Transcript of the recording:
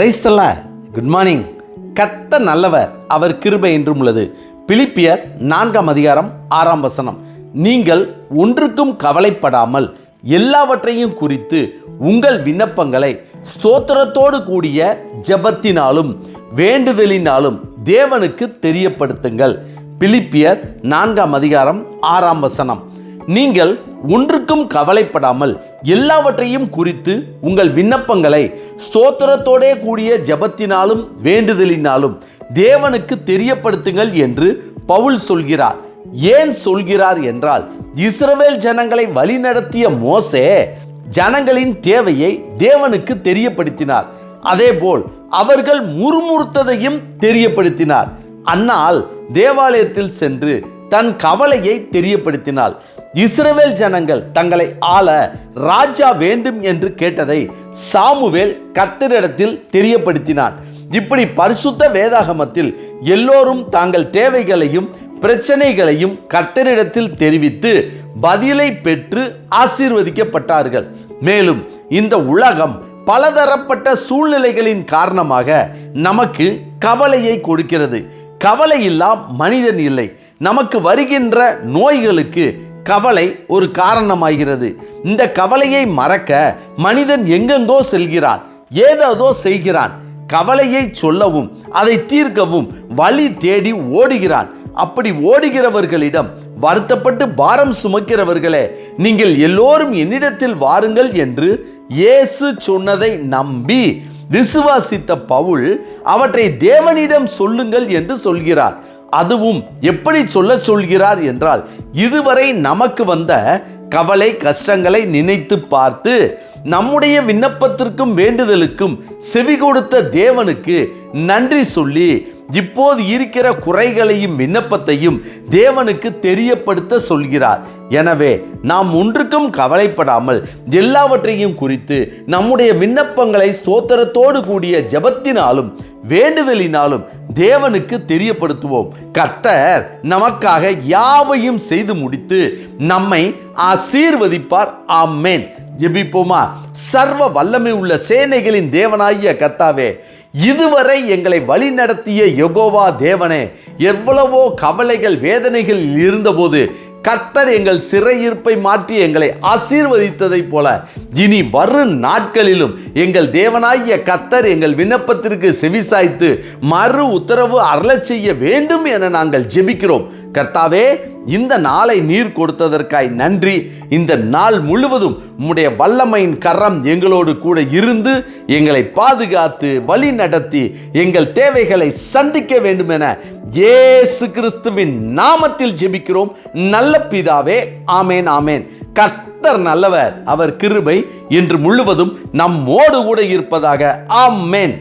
கிரைஸ்தல்ல good morning கத்த நல்லவர் அவர் கிருபை என்றும் உள்ளது. பிலிப்பியர் நான்காம் அதிகாரம் ஆறாம் வசனம். நீங்கள் ஒன்றுக்கும் கவலைப்படாமல் எல்லாவற்றையும் குறித்து உங்கள் விண்ணப்பங்களை ஸ்தோத்திரத்தோடு கூடிய ஜெபத்தினாலும் வேண்டுதலினாலும் தேவனுக்கு தெரியப்படுத்துங்கள். பிலிப்பியர் நான்காம் அதிகாரம் ஆறாம் வசனம். நீங்கள் ஒன்றுக்கும் கவலைப்படாமல் எல்லாவற்றையும் குறித்து உங்கள் விண்ணப்பங்களை ஸ்தோத்திரத்தோடே கூடிய ஜெபத்தினாலும் வேண்டுதலினாலும் தேவனுக்கு தெரியப்படுத்துங்கள் என்று பவுல் சொல்கிறார். ஏன் சொல்கிறார் என்றால் இஸ்ரவேல் ஜனங்களை வழிநடத்திய மோசே ஜனங்களின் தேவையை தேவனுக்கு தெரியப்படுத்தினார். அதேபோல் அவர்கள் முறுமுறுத்ததையும் தெரியப்படுத்தினார். அன்னால் தேவாலயத்தில் சென்று தன் கவலையை தெரியப்படுத்தினாள். இஸ்ரவேல் ஜனங்கள் தங்களை ஆள ராஜா வேண்டும் என்று கேட்டதை சாமுவேல் கர்த்தரிடத்தில் தெரியப்படுத்தினான். இப்படி பரிசுத்த வேதாகமத்தில் எல்லோரும் தாங்கள் தேவைகளையும் பிரச்சனைகளையும் கர்த்தரிடத்தில் தெரிவித்து பதிலை பெற்று ஆசீர்வதிக்கப்பட்டார்கள். மேலும் இந்த உலகம் பலதரப்பட்ட சூழ்நிலைகளின் காரணமாக நமக்கு கவலையை கொடுக்கிறது. கவலை இல்லா மனிதன் இல்லை. நமக்கு வருகின்ற நோய்களுக்கு கவலை ஒரு காரணமாகிறது. இந்த கவலையை மறக்க மனிதன் எங்கெங்கோ செல்கிறான் ஏதேதோ செய்கிறான். கவலையை சொல்லவும் அதை தீர்க்கவும் வழி தேடி ஓடுகிறான். அப்படி ஓடுகிறவர்களிடம் வருத்தப்பட்டு பாரம் சுமக்கிறவர்களே நீங்கள் எல்லோரும் என்னிடத்தில் வாருங்கள் என்று இயேசு சொன்னதை நம்பி விசுவாசித்த பவுல் அவற்றை தேவனிடம் சொல்லுங்கள் என்று சொல்கிறார். அதுவும் எப்படி சொல்ல சொல்கிறார் என்றால் இதுவரை நமக்கு வந்த கவலை கஷ்டங்களை நினைத்து பார்த்து நம்முடைய விண்ணப்பத்திற்கும் வேண்டுதலுக்கும் செவி கொடுத்த தேவனுக்கு நன்றி சொல்லி இப்போது இருக்கிற குறைகளையும் விண்ணப்பத்தையும் தேவனுக்கு தெரியப்படுத்த சொல்கிறார். எனவே நாம் ஒன்றுக்கும் கவலைப்படாமல் எல்லாவற்றையும் குறித்து நம்முடைய விண்ணப்பங்களை ஸ்தோத்திரத்தோடு கூடிய ஜெபத்தினாலும் வேண்டுதலினாலும் தேவனுக்கு தெரியப்படுத்துவோம். கர்த்தர் நமக்காக யாவையும் செய்து முடித்து நம்மை ஆசீர்வதிப்பார். ஆமேன். ஜெபிப்போமா? சர்வ வல்லமை உள்ள சேனைகளின் தேவனாகிய கர்த்தாவே இதுவரை எங்களை வழி நடத்திய யகோவா தேவனே எவ்வளவோ கவலைகள் வேதனைகள் இருந்தபோது கர்த்தர் எங்கள் சிறையிருப்பை மாற்றி எங்களை ஆசீர்வதித்ததைப் போல இனி வரும் நாட்களிலும் எங்கள் தேவனாகிய கர்த்தர் எங்கள் விண்ணப்பத்திற்கு செவிசாய்த்து மறு உத்தரவு அருளச் செய்ய வேண்டும் என நாங்கள் ஜெபிக்கிறோம். கர்த்தாவே இந்த நாளை நீர் கொடுத்ததற்காய் நன்றி. இந்த நாள் முழுவதும் உம்முடைய வல்லமையின் கரம் எங்களோடு கூட இருந்து எங்களை பாதுகாத்து வழி நடத்தி எங்கள் தேவைகளை சந்திக்க வேண்டும் என இயேசு கிறிஸ்துவின் நாமத்தில் ஜெபிக்கிறோம். நல்ல பிதாவே ஆமேன் ஆமேன். கர்த்தர் நல்லவர் அவர் கிருபை என்று முழுவதும் நம்மோடு கூட இருப்பதாக ஆமேன்.